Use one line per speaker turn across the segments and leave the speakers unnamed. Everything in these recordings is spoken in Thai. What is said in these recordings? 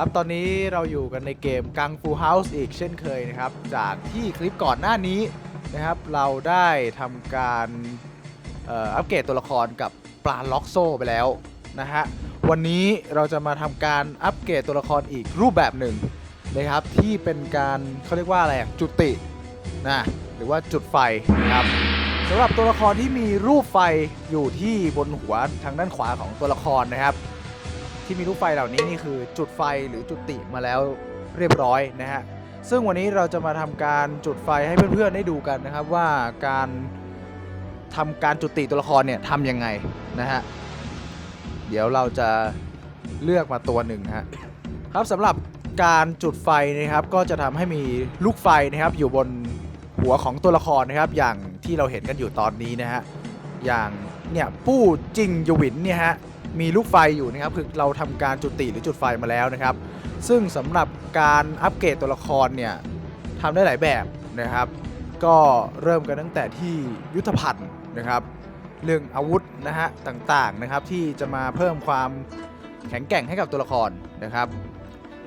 ครับตอนนี้เราอยู่กันในเกมกังฟูเฮาส์อีกเช่นเคยนะครับ จากที่คลิปก่อนหน้านี้นะครับ เราได้ทำการอัปเกรดตัวละครกับปลาล็อกโซ่ไปแล้วนะฮะวันนี้เราจะมาทำการอัปเกรดตัวละครอีกรูปแบบหนึ่งนะครับที่เป็นการเขาเรียกว่าอะไรจุตินะหรือว่าจุดไฟนะครับสำหรับตัวละครที่มีรูปไฟอยู่ที่บนหัวทางด้านขวาของตัวละครนะครับ ที่มีลูกไฟเหล่านี้นี่คือจุดไฟหรือจุดติมาแล้วเรียบร้อยนะฮะซึ่งวันนี้เราจะมาทำการจุดไฟให้เพื่อนๆได้ดูกันนะครับว่าการทำการจุดติตัวละครเนี่ยทำยังไงนะฮะเดี๋ยวเราจะเลือกมาตัวหนึ่งฮะครับสำหรับการจุดไฟนะครับก็จะทำให้มีลูกไฟนะครับอยู่บนหัวของตัวละครนะครับ อย่างที่เราเห็นกันอยู่ตอนนี้นะฮะอย่างเนี่ยปู้จิงยวินเนี่ยฮะ มีลูกไฟอยู่นะครับคือเราทำการจุติหรือจุดไฟมาแล้วนะครับ ซึ่งสำหรับการอัปเกรดตัวละครเนี่ยทำได้หลายแบบนะครับ ก็เริ่มกันตั้งแต่ที่ยุทธภัณฑ์นะครับ เรื่องอาวุธนะฮะต่างๆนะครับที่จะมาเพิ่มความแข็งแกร่งให้กับตัวละครนะครับ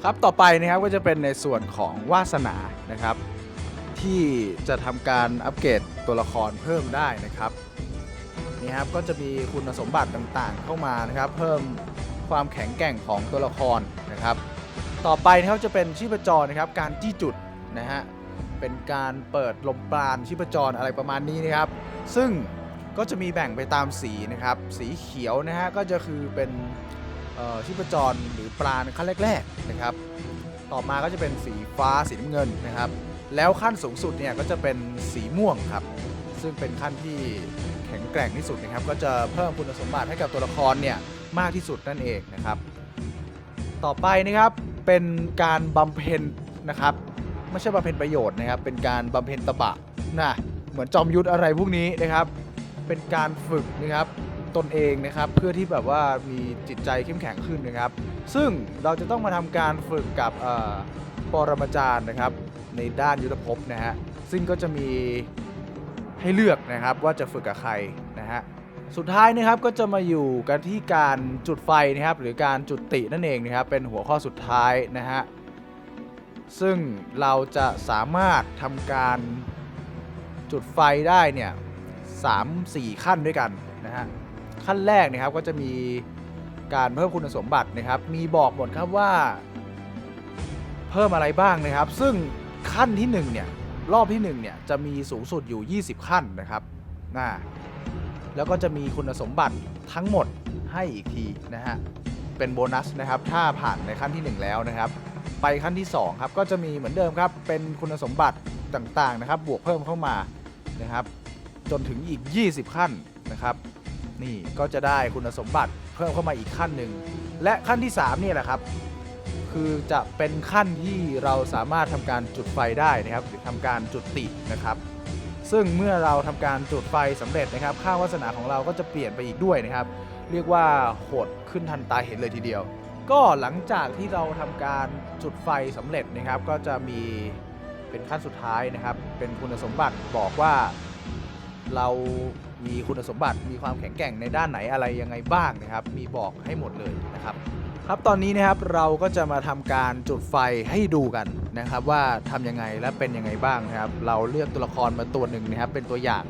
ครับต่อไปนะครับก็จะเป็นในส่วนของวาสนานะครับ ที่จะทำการอัปเกรดตัวละครเพิ่มได้นะครับ นี่ครับก็จะมีคุณสมบัติต่างๆ เข้ามานะครับ เพิ่มความแข็งแกร่งของตัวละครนะครับ ต่อไปนะครับจะเป็นชีพจรนะครับ การจี้จุดนะฮะเป็นการเปิดลมปราณชีพจรอะไรประมาณนี้นะครับ ซึ่งก็จะมีแบ่งไปตามสีนะครับ สีเขียวนะฮะก็จะคือเป็นชีพจรหรือปราณขั้นแรกๆนะครับ ต่อมาก็จะเป็นสีฟ้าสีน้ำเงินนะครับ แล้วขั้นสูงสุดเนี่ยก็จะเป็นสีม่วงครับ ซึ่งเป็นขั้นที่ ข็งแกร่งที่สุดนะครับก็จะเพิ่มคุณสมบัติให้กับตัวละครเนี่ยมากที่สุดนั่นเองนะครับ ต่อไปนะครับเป็นการบำเพ็ญนะครับไม่ใช่บำเพ็ญประโยชน์นะครับ เป็นการบำเพ็ญตบะนะเหมือนจอมยุทธอะไรพวกนี้นะครับ เป็นการฝึกนะครับตนเองนะครับเพื่อที่แบบว่ามีจิตใจเข้มแข็งขึ้นนะครับ ซึ่งเราจะต้องมาทำการฝึกกับปรมาจารย์นะครับ ในด้านยุทธภพนะฮะซึ่งก็จะมี ให้เลือกนะครับว่าจะฝึกกับใครนะฮะสุดท้ายนะครับก็จะมาอยู่กันที่การจุดไฟนะครับ หรือการจุดตินั่นเองนะครับ เป็นหัวข้อสุดท้ายนะฮะซึ่งเราจะสามารถทำการจุดไฟได้เนี่ยสามสี่ขั้นด้วยกันนะฮะขั้นแรกนะครับก็จะมีการเพิ่มคุณสมบัตินะครับ มีบอกหมดครับว่า เพิ่มอะไรบ้างนะครับ ซึ่งขั้นที่1เนี่ย รอบที่1เนี่ยจะมีสูงสุดอยู่ 20 ขั้นนะครับนะแล้วก็จะมีคุณสมบัติทั้งหมดให้อีกทีนะฮะ เป็นโบนัสนะครับ ถ้าผ่านในขั้นที่ 1 แล้วนะครับ ไปขั้นที่ 2 ครับ ก็จะมีเหมือนเดิมครับ เป็นคุณสมบัติต่างๆนะครับ บวกเพิ่มเข้ามานะครับ จนถึงอีก 20 ขั้นนะครับ นี่ก็จะได้คุณสมบัติเพิ่มเข้ามาอีกขั้นหนึ่ง และขั้นที่ 3 นี่แหละครับ คือจะเป็นขั้นที่เราสามารถทำการจุดไฟได้นะครับหรือทำการจุดตินะครับ ซึ่งเมื่อเราทำการจุดไฟสำเร็จนะครับ ค่าวาสนาของเราก็จะเปลี่ยนไปอีกด้วยนะครับ เรียกว่าโหดขึ้นทันตาเห็นเลยทีเดียว ก็หลังจากที่เราทำการจุดไฟสำเร็จนะครับ ก็จะมีเป็นขั้นสุดท้ายนะครับ เป็นคุณสมบัติบอกว่าเรามีคุณสมบัติมีความแข็งแกร่งในด้านไหนอะไรยังไงบ้างนะครับ มีบอกให้หมดเลยนะครับ ครับตอนนี้นะครับเราก็จะมาทำการจุดไฟให้ดูกันนะครับว่าทำยังไงและเป็นยังไงบ้างนะครับ เราเลือกตัวละครมาตัวหนึ่งนะครับ เป็นตัวอย่าง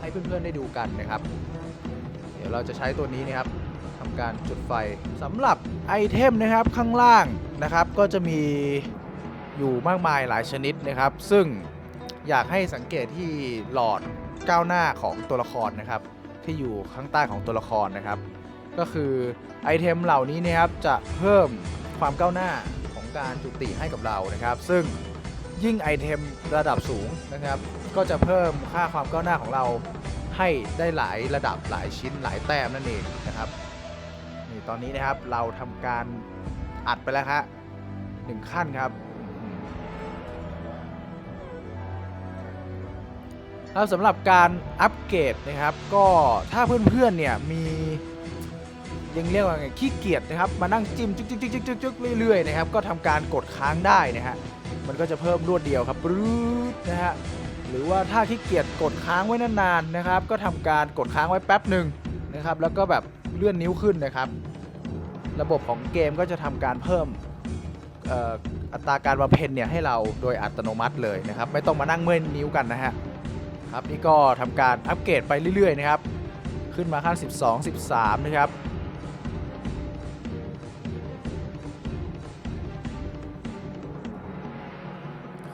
ให้เพื่อนๆได้ดูกันนะครับ เดี๋ยวเราจะใช้ตัวนี้นะครับทำการจุดไฟสำหรับไอเทมนะครับข้างล่างนะครับ ก็จะมีอยู่มากมายหลายชนิดนะครับ ซึ่งอยากให้สังเกตที่หลอดก้าวหน้าของตัวละครนะครับ ที่อยู่ข้างใต้ของตัวละครนะครับ ก็คือไอเทมเหล่านี้นะครับจะเพิ่มความก้าวหน้าของการจุติให้กับเรานะครับ ซึ่งยิ่งไอเทมระดับสูงนะครับ ก็จะเพิ่มค่าความก้าวหน้าของเราให้ได้หลายระดับหลายชิ้นหลายแต้มนั่นเองนะครับนี่ตอนนี้นะครับเราทำการอัดไปแล้วครับหนึ่งขั้นครับอืมแล้วสำหรับการอัปเกรดนะครับ ก็ถ้าเพื่อนๆเนี่ยมี ยังเรียกว่าไงขี้เกียจนะครับมานั่งจิ้มจึ๊กจึ๊กจึ๊กจึ๊กจึ๊กเรื่อยๆนะครับก็ทำการกดค้างได้นะฮะมันก็จะเพิ่มรวดเดียวครับรื๊ดนะฮะหรือว่าถ้าขี้เกียจกดค้างไว้นานๆนะครับ ก็ทำการกดค้างไว้แป๊บหนึ่งนะครับ แล้วก็แบบเลื่อนนิ้วขึ้นนะครับ ระบบของเกมก็จะทำการเพิ่มอัตราการบำเพ็ญเนี่ยให้เราโดยอัตโนมัติเลยนะครับ ไม่ต้องมานั่งเมื่อยนิ้วกันนะฮะครับนี่ก็ทำการอัปเกรดไปเรื่อยๆนะครับ ขึ้นมาขั้น 12 13 นะครับ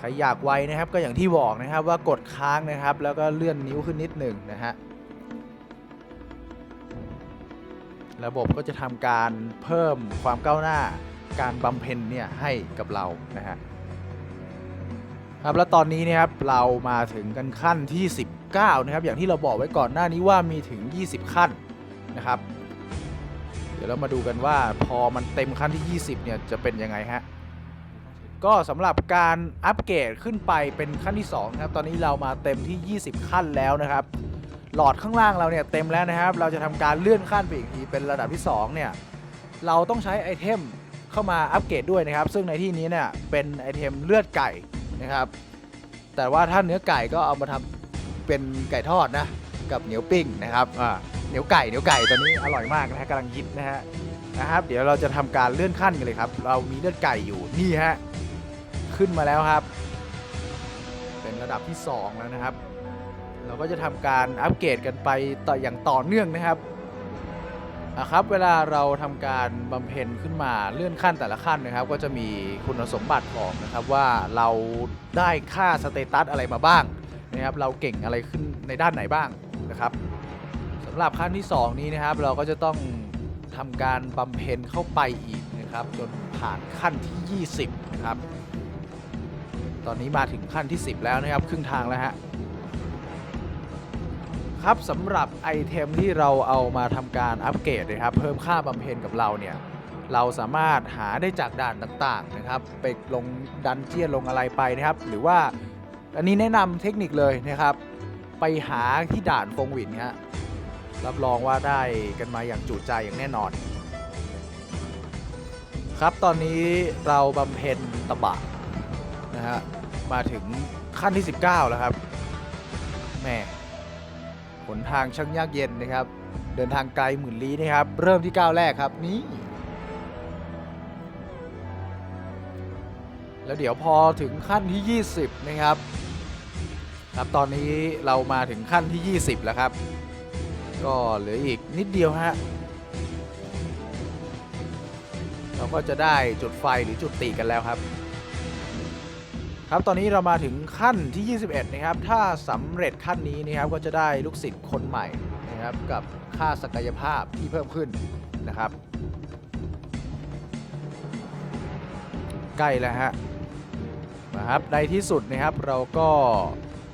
รอยากไวนะครับก็อย่างที่บอกนะครับว่ากดค้างนะครับ แล้วก็เลื่อนนิ้วขึ้นนิดหนึ่งนะฮะระบบก็จะทำการเพิ่มความก้าวหน้าการบำเพ็ญเนี่ยให้กับเรานะฮะครับแล้วตอนนี้นะครับเรามาถึงกันขั้นที่ 19 นะครับ อย่างที่เราบอกไว้ก่อนหน้านี้ว่ามีถึง 20 ขั้นนะครับ เดี๋ยวเรามาดูกันว่าพอมันเต็มขั้นที่ 20 เนี่ยจะเป็นยังไงฮะ ก็สำหรับการอัปเกรดขึ้นไปเป็นขั้นที่2นะครับตอนนี้เรามาเต็มที่ 20 ขั้นแล้วนะครับ หลอดข้างล่างเราเนี่ยเต็มแล้วนะครับ เราจะทำการเลื่อนขั้นไปอีกทีเป็นระดับที่2เนี่ยเราต้องใช้ไอเทมเข้ามาอัปเกรดด้วยนะครับ ซึ่งในที่นี้เนี่ยเป็นไอเทมเลือดไก่นะครับแต่ว่าถ้าเนื้อไก่ก็เอามาทำเป็นไก่ทอดนะกับเหนียวปิ้งนะครับอ่าเหนียวไก่เหนียวไก่ตอนนี้อร่อยมากนะฮะกำลังฮิตนะฮะนะครับ เดี๋ยวเราจะทำการเลื่อนขั้นกันเลยครับ เรามีเลือดไก่อยู่นี่ฮะ ขึ้นมาแล้วครับ เป็นระดับที่ 2 แล้วนะครับ เราก็จะทำการอัปเกรดกันไปต่ออย่างต่อเนื่องนะครับอะครับเวลาเราทำการบำเพ็ญขึ้นมาเลื่อนขั้นแต่ละขั้นนะครับ ก็จะมีคุณสมบัติบอกนะครับว่าเราได้ค่าสเตตัสอะไรมาบ้างนะครับเราเก่งอะไรขึ้นในด้านไหนบ้างนะครับสำหรับขั้นที่ 2 นี้นะครับ เราก็จะต้องทำการบำเพ็ญเข้าไปอีกนะครับ จนผ่านขั้นที่ 20 นะครับ ตอนนี้มาถึงขั้นที่ 10 แล้วนะครับ ครึ่งทางแล้วฮะ ครับสำหรับไอเทมที่เราเอามาทำการอัปเกรดนะครับ เพิ่มค่าบำเพ็ญกับเราเนี่ย เราสามารถหาได้จากด่านต่างๆนะครับ ไปลงดันเจียนลงอะไรไปนะครับ หรือว่าอันนี้แนะนำเทคนิคเลยนะครับ ไปหาที่ด่านฟงหวินฮะรับรองว่าได้กันมาอย่างจุใจอย่างแน่นอน ครับตอนนี้เราบำเพ็ญตบะ นะฮะ มาถึงขั้นที่ 19 แล้วครับแม่หนทางช่างยากเย็นนะครับ เดินทางไกลหมื่นลี้นะครับ เริ่มที่ก้าวแรกครับนี่แล้วเดี๋ยวพอถึงขั้นที่ 20 นะครับ ครับตอนนี้เรามาถึงขั้นที่ 20 แล้วครับ ก็เหลืออีกนิดเดียวฮะเราก็จะได้จุดไฟหรือจุดติกันแล้วครับ ครับตอนนี้เรามาถึงขั้นที่ 21 นะครับ ถ้าสำเร็จขั้นนี้นะครับก็จะได้ลูกศิษย์คนใหม่นะครับกับค่าศักยภาพที่เพิ่มขึ้นนะครับ ใกล้แล้วฮะนะครับในที่สุดนะครับเราก็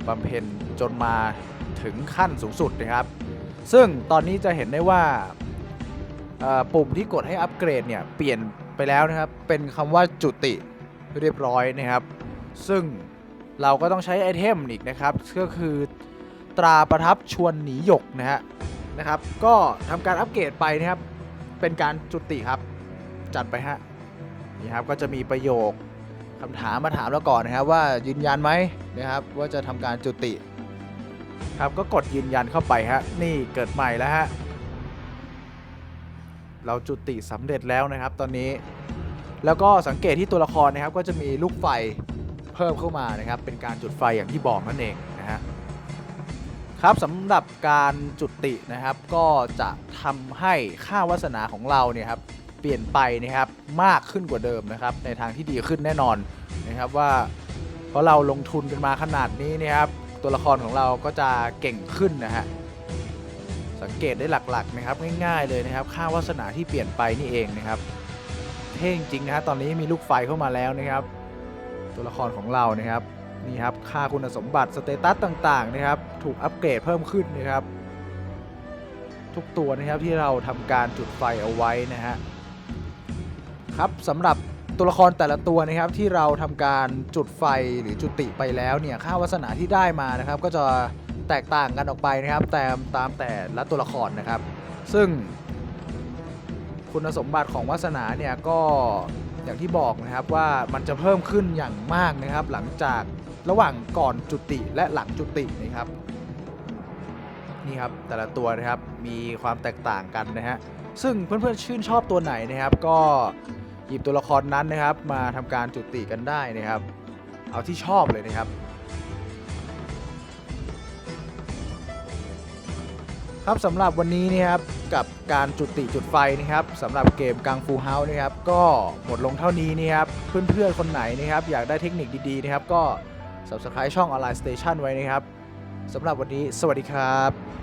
บำเพ็ญจนมาถึงขั้นสูงสุดนะครับ ซึ่งตอนนี้จะเห็นได้ว่าปุ่มที่กดให้อัปเกรดเนี่ยเปลี่ยนไปแล้วนะครับ เป็นคำว่าจุติเรียบร้อยนะครับ ซึ่งเราก็ต้องใช้ไอเทมอีกนะครับ ก็คือตราประทับชวนหนีหยกนะฮะนะครับ ก็ทำการอัปเกรดไปนะครับ เป็นการจุติครับ จัดไปฮะนี่ครับก็จะมีประโยคคำถามมาถามเราก่อนนะครับ ว่ายืนยันไหมนะครับ ว่าจะทำการจุติครับก็กดยืนยันเข้าไปฮะนี่เกิดใหม่แล้วฮะเราจุติสำเร็จแล้วนะครับ ตอนนี้ แล้วก็สังเกตที่ตัวละครนะครับ ก็จะมีลูกไฟ เพิ่มเข้ามานะครับ เป็นการจุดไฟอย่างที่บอกนั่นเองนะฮะครับสำหรับการจุตินะครับก็จะทำให้ค่าวาสนาของเราเนี่ยครับเปลี่ยนไปนะครับมากขึ้นกว่าเดิมนะครับในทางที่ดีขึ้นแน่นอนนะครับว่าเพราะเราลงทุนกันมาขนาดนี้นะครับตัวละครของเราก็จะเก่งขึ้นนะฮะสังเกตได้หลักๆนะครับง่ายๆเลยนะครับ ค่าวาสนาที่เปลี่ยนไปนี่เองนะครับเท่จริงนะฮะตอนนี้มีลูกไฟเข้ามาแล้วนะครับ ตัวละครของเรานะครับนี่ครับค่าคุณสมบัติสเตตัสต่างๆนะครับ ถูกอัปเกรดเพิ่มขึ้นนะครับ ทุกตัวนะครับที่เราทำการจุดไฟเอาไว้นะฮะครับสำหรับตัวละครแต่ละตัวนะครับที่เราทำการจุดไฟหรือจุติไปแล้วเนี่ยค่าวาสนาที่ได้มานะครับ ก็จะแตกต่างกันออกไปนะครับ แต่ตามแต่ละตัวละครนะครับ ซึ่งคุณสมบัติของวาสนาเนี่ยก็ อย่างที่บอกนะครับว่ามันจะเพิ่มขึ้นอย่างมากนะครับ หลังจากระหว่างก่อนจุติและหลังจุตินะครับนี่ครับแต่ละตัวนะครับมีความแตกต่างกันนะฮะซึ่งเพื่อนๆชื่นชอบตัวไหนนะครับ ก็หยิบตัวละครนั้นนะครับ มาทำการจุติกันได้นะครับ เอาที่ชอบเลยนะครับ ครับสำหรับวันนี้นะครับกับการจุดติจุดไฟนะครับสำหรับเกมกังฟูเฮาส์นะครับก็หมดลงเท่านี้นะครับเพื่อนๆคนไหนนะครับอยากได้เทคนิคดีๆนะครับก็ subscribe ช่องออนไลน์สเตชันไว้นะครับสำหรับวันนี้ สวัสดีครับ